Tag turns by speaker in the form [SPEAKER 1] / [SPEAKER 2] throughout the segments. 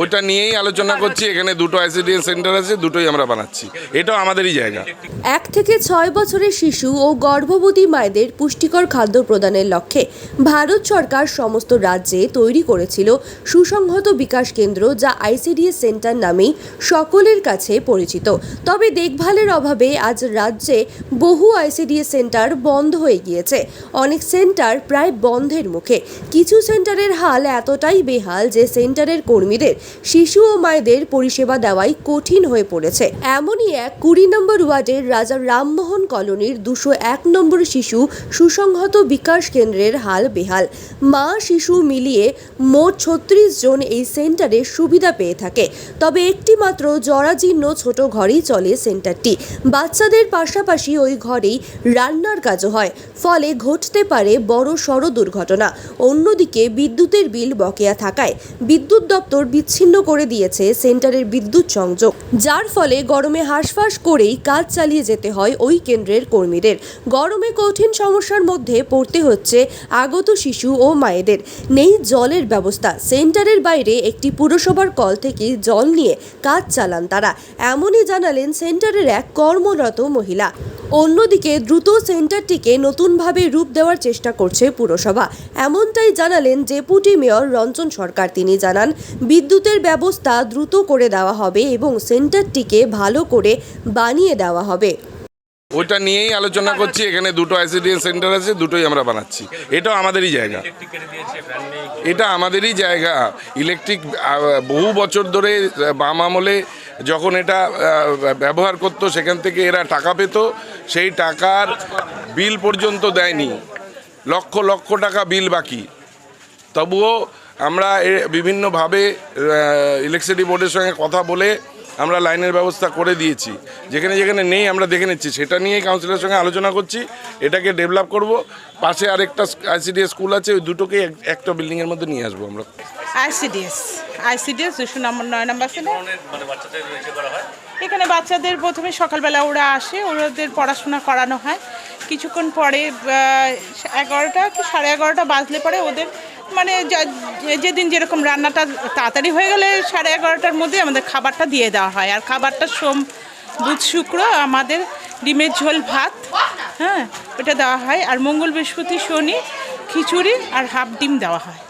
[SPEAKER 1] ওইটা নিয়েই আলোচনা করছি এখানে দুটো আইসিডিএস সেন্টার আছে দুটোই আমরা বানাচ্ছি। এটাও আমাদেরই জায়গা।
[SPEAKER 2] এক থেকে ছয় বছরের শিশু ও গর্ভবতী মায়েদের পুষ্টিকর খাদ্য প্রদানের লক্ষ্যে ভারত সরকার সমস্ত রাজ্যে তৈরি করেছিল সুসংহত বিকাশ কেন্দ্র যা আইসিডিএস সেন্টার নামেই সকলের কাছে পরিচিত। তবে দেখভালের অভাবে আজ রাজ্যে বহু আইসিডিএস সেন্টার বন্ধ হয়ে গিয়েছে। অনেক সেন্টার প্রায় বন্ধের মুখে। কিছু সেন্টারের হাল এতটাই বেহাল যে সেন্টারের কর্মীদের শিশু ও মায়েদের পরিষেবা দেওয়াই কঠিন হয়ে পড়েছে। এমনই এক কুড়ি নম্বর ওয়ার্ডের রাজা রামমোহন কলোনির দুশো এক নম্বর শিশু সুসংহত বিকাশ কেন্দ্রের হাল বেহাল। মা শিশু মিলিয়ে মোট ছত্রিশ জন এই সেন্টারে সুবিধা পেয়ে থাকে। তবে একটি মাত্র জরাজীর্ণ ছোট ঘরেই চলে সেন্টারটি। বাচ্চাদের পাশাপাশি ওই ঘরেই রান্নার কাজও হয়। ফলে ঘটতে পারে বড় সড় দুর্ঘটনা। অন্যদিকে বিদ্যুতের বিল বকেয়া থাকায় বিদ্যুৎ দপ্তর বিচ্ছিন্ন করে দিয়েছে সেন্টারের বিদ্যুৎ সংযোগ। যার ফলে গরমে হাঁসফাঁস করেই কাজ চালিয়ে যেতে হয় ওই কেন্দ্রের কর্মীদের। গরমে কঠিন সমস্যার মধ্যে পড়তে হচ্ছে আগত শিশু ও মায়েদের। নেই জলের ব্যবস্থা। সেন্টারের বাইরে একটি পুরসভার কল থেকে জল নিয়ে কাজ চালান তারা। এমনই জানালেন সেন্টারের এক কর্মরত মহিলা। অন্যদিকে দ্রুত সেন্টারটিকে নতুনভাবে রূপ দেওয়ার চেষ্টা করছে পুরসভা। এমনটাই জানালেন ডেপুটি মেয়র রঞ্জন সরকার। তিনি জানান, বিদ্যুতের ব্যবস্থা দ্রুত করে দেওয়া হবে এবং সেন্টারটিকে ভালো করে বানিয়ে দেওয়া হবে।
[SPEAKER 1] ওইটা নিয়েই আলোচনা করছি, এখানে দুটো আইসিডিএস সেন্টার আছে, দুটোই আমরা বানাচ্ছি। এটাও আমাদেরই জায়গা। এটা আমাদেরই জায়গা। ইলেকট্রিক বহু বছর ধরে বাম আমলে যখন এটা ব্যবহার করতো, সেখান থেকে এরা টাকা পেত। সেই টাকার বিল পর্যন্ত দেয়নি। লক্ষ লক্ষ টাকা বিল বাকি। তবুও আমরা বিভিন্নভাবে ইলেকট্রিসিটি বোর্ডের সঙ্গে কথা বলে আমরা লাইনের ব্যবস্থা করে দিয়েছি। যেখানে যেখানে নেই আমরা দেখে নিচ্ছি। সেটা নিয়েই কাউন্সিলের সঙ্গে আলোচনা করছি। এটাকে ডেভেলপ করব। পাশে আরেকটা আইসিডিএস স্কুল আছে, ওই দুটোকে এক- একটা বিল্ডিংয়ের মধ্যে নিয়ে আসব আমরা।
[SPEAKER 3] আইসিডিএস। আইসিডিএস দুশো নম্বর নয় নম্বর সেন্টার এখানে বাচ্চাদের প্রথমে সকালবেলা ওরা আসে ওদের পড়াশোনা করানো হয়। কিছুক্ষণ পরে এগারোটা কি সাড়ে এগারোটা বাজলে পরে ওদের মানে যা- যেদিন যেরকম রান্নাটা তাড়াতাড়ি হয়ে গেলে সাড়ে এগারোটার মধ্যে আমাদের খাবারটা দিয়ে দেওয়া হয়। আর খাবারটা সোম বুধ শুক্র আমাদের ডিমের ঝোল ভাত হ্যাঁ ওটা দেওয়া হয়। আর মঙ্গল বৃহস্পতি শনি খিচুড়ি আর হাফ ডিম দেওয়া হয়।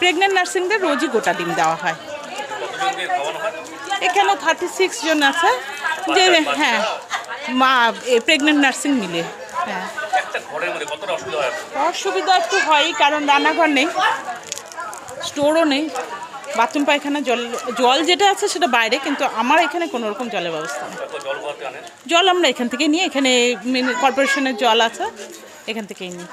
[SPEAKER 3] প্রেগনেন্ট নার্সিংদের রোজই গোটা ডিম দেওয়া হয়। এখানে থার্টি সিক্স জন আছে, যে হ্যাঁ মা প্রেগনেন্ট নার্সিং মিলে হ্যাঁ। অসুবিধা একটু হয়ই, কারণ রান্নাঘর নেই স্টোরও নেই বাথরুম পায়খানা, জল জল যেটা আছে সেটা বাইরে, কিন্তু আমার এখানে কোনো রকম জলের ব্যবস্থা নেই। জল আমরা এখান থেকে নিই, এখানে কর্পোরেশনের জল আছে, এখান থেকেই নিই।